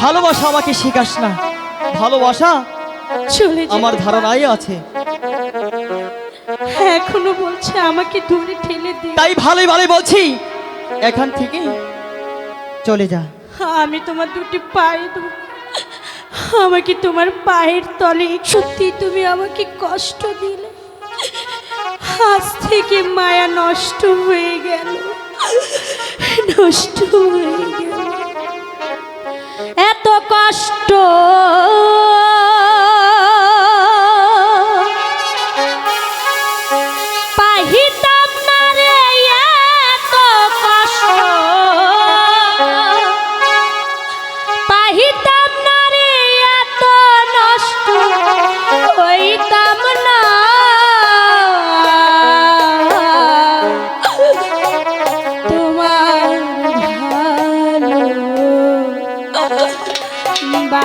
ভালোবাসা আমাকে শেখাস না। ভালোবাসা চলে আমার ধারণাই আছে। হ্যাঁ, এখনও বলছে আমাকে দূরে ঠেলে দে। তাই ভালোই ভালো বলছি। এখান থেকে চলে যা। আমি তোমার দুটি পায়ে আমাকে তোমার পায়ের তলে। সত্যি তুমি আমাকে কষ্ট দিলে। আজ থেকে মায়া নষ্ট হয়ে গেল। নষ্ট হয়ে গেল। কষ্ট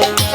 Thank you.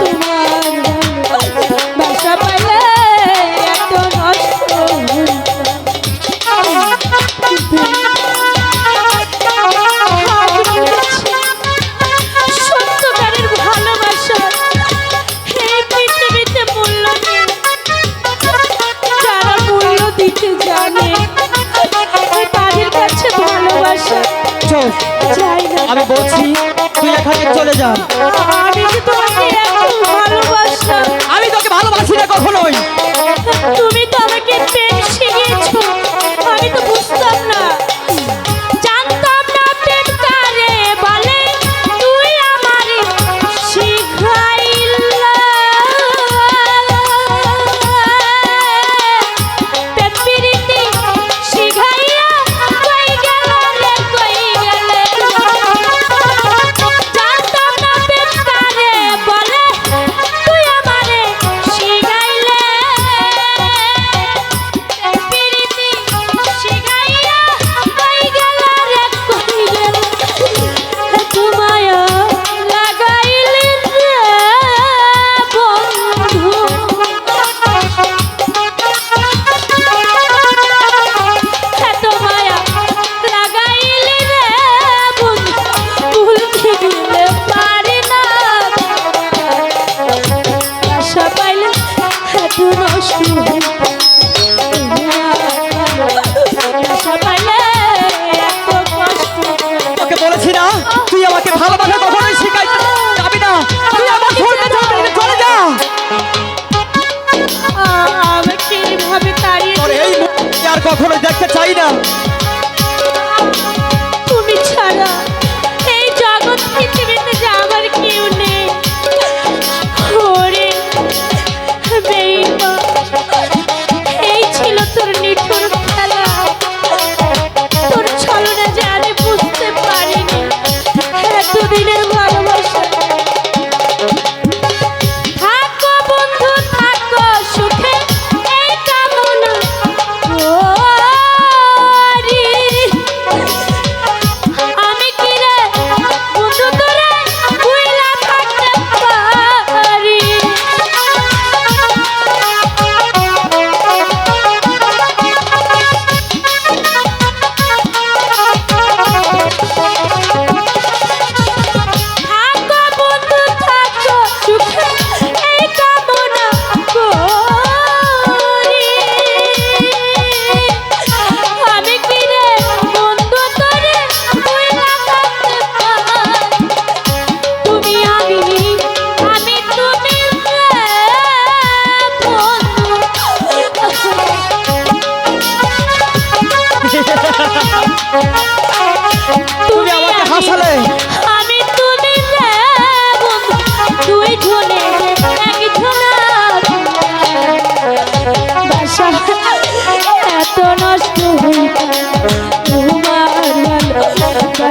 রাখতে চাই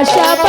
Shabbat.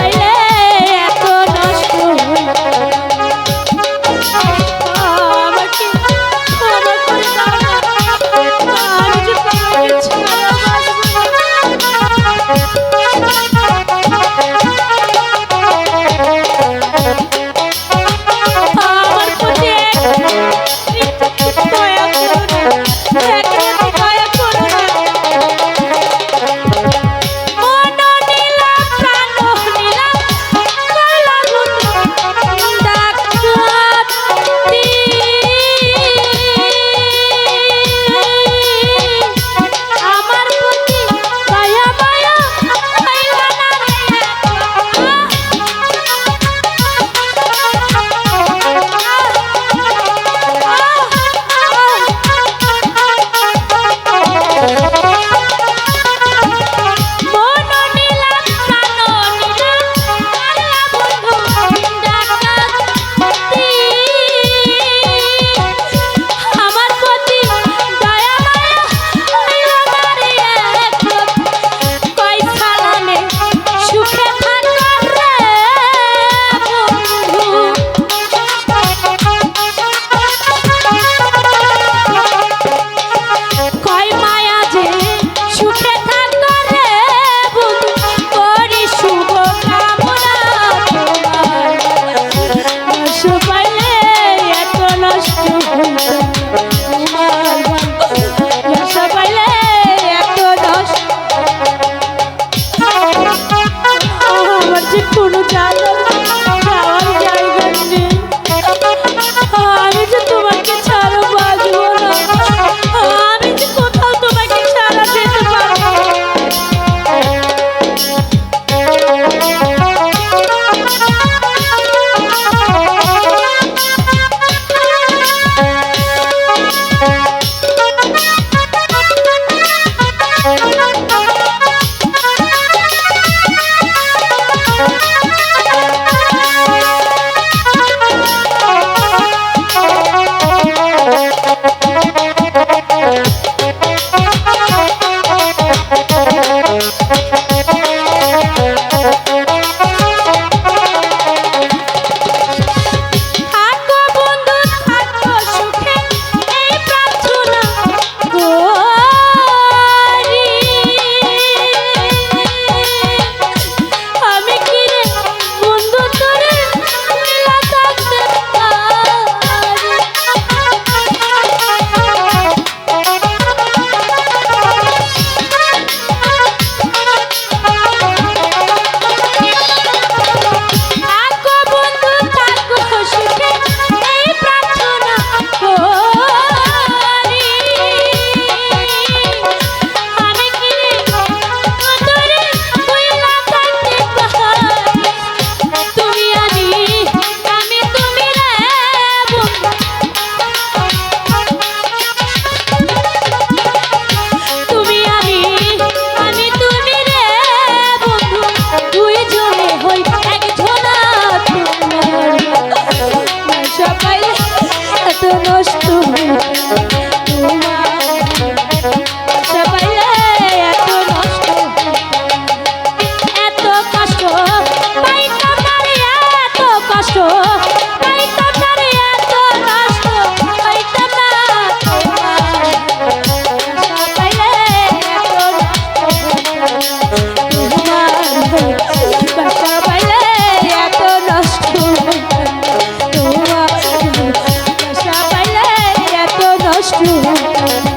Thank you.